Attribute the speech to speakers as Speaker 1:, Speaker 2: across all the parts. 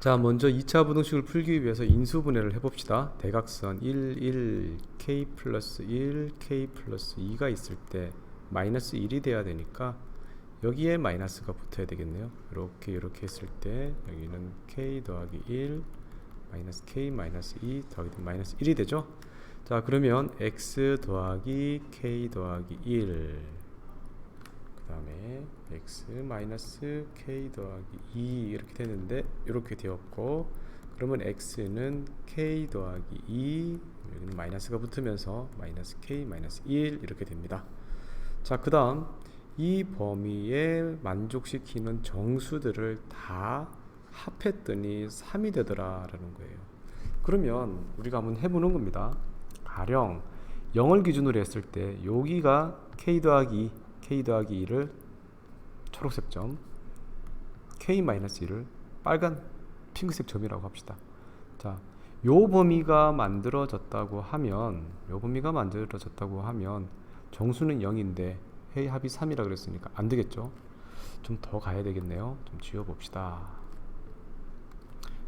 Speaker 1: 자, 먼저 2차 부등식을 풀기 위해서 인수분해를 해봅시다. 대각선 1, 1, k 플러스 1, k 플러스 2가 있을 때 마이너스 1이 돼야 되니까 여기에 마이너스가 붙어야 되겠네요. 이렇게 이렇게 했을 때 여기는 k 더하기 1 마이너스 k 마이너스 2 더하기 마이너스 1이 되죠. 자, 그러면 x 더하기 k 더하기 1그 다음에 x 마이너스 k 더하기 2 이렇게 되는데 이렇게 되었고 그러면 x는 k 더하기 2 여기는 마이너스가 붙으면서 마이너스 k 마이너스 1 이렇게 됩니다. 자 그 다음 이 범위에 만족시키는 정수들을 다 합했더니 3이 되더라 라는 거예요. 그러면 우리가 한번 해보는 겁니다. 가령 0을 기준으로 했을 때 여기가 k 더하기 2 k 더하기 2를 초록색 점 k-1을 빨간 핑크색 점이라고 합시다. 자, 요 범위가 만들어졌다고 하면 요 범위가 만들어졌다고 하면 정수는 0인데 회의 합이 3이라 그랬으니까 안 되겠죠. 좀 더 가야 되겠네요. 좀 지워 봅시다.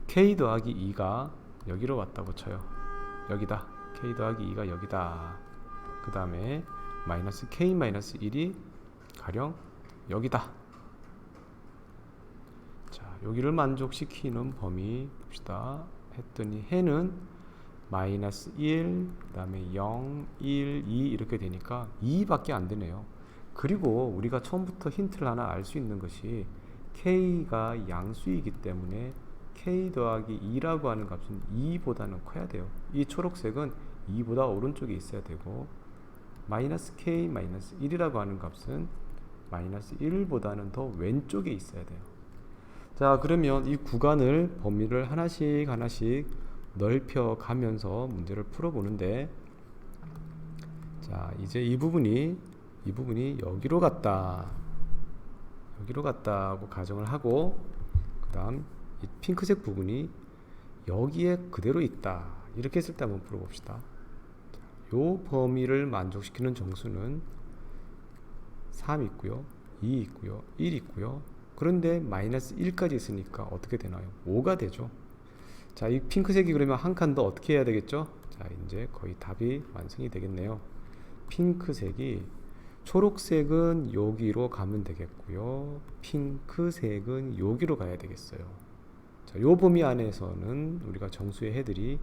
Speaker 1: k 더하기 2가 여기로 왔다고 쳐요. 여기다. k 더하기 2가 여기다. 그 다음에 마이너스 k 마이너스 1이 가령 여기다. 자, 여기를 만족시키는 범위 봅시다. 했더니 해는 마이너스 1, 그 다음에 0, 1, 2 이렇게 되니까 2밖에 안 되네요. 그리고 우리가 처음부터 힌트를 하나 알 수 있는 것이 k가 양수이기 때문에 k 더하기 2라고 하는 값은 2보다는 커야 돼요. 이 초록색은 2보다 오른쪽에 있어야 되고 마이너스 k 마이너스 1이라고 하는 값은 마이너스 1보다는 더 왼쪽에 있어야 돼요. 자 그러면 이 구간을 범위를 하나씩 하나씩 넓혀 가면서 문제를 풀어보는데 자 이제 이 부분이 이 부분이 여기로 갔다 여기로 갔다고 가정을 하고 그 다음 이 핑크색 부분이 여기에 그대로 있다 이렇게 했을 때 한번 풀어봅시다 요 범위를 만족시키는 정수는 3 있고요 2 있고요 1 있고요 그런데 마이너스 1까지 있으니까 어떻게 되나요? 5가 되죠. 자, 이 핑크색이 그러면 한 칸 더 어떻게 해야 되겠죠? 자, 이제 거의 답이 완성이 되겠네요. 핑크색이 초록색은 여기로 가면 되겠고요. 핑크색은 여기로 가야 되겠어요. 자, 요 범위 안에서는 우리가 정수의 해들이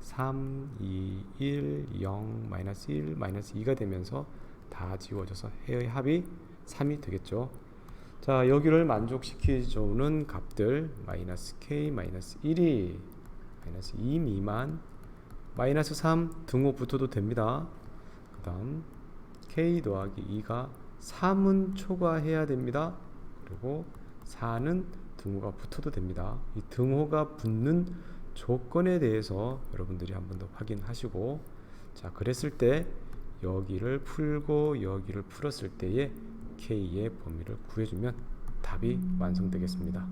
Speaker 1: 3, 2, 1, 0, 마이너스 1, 마이너스 2가 되면서 다 지워져서 해의 합이 3이 되겠죠. 자 여기를 만족시키는 값들 마이너스 k 마이너스 1이 마이너스 2 미만 마이너스 3 등호 붙어도 됩니다. 그 다음 k 더하기 2가 3은 초과해야 됩니다. 그리고 4는 등호가 붙어도 됩니다. 이 등호가 붙는 조건에 대해서 여러분들이 한 번 더 확인하시고 자 그랬을 때 여기를 풀고 여기를 풀었을 때에 k의 범위를 구해주면 답이 완성되겠습니다.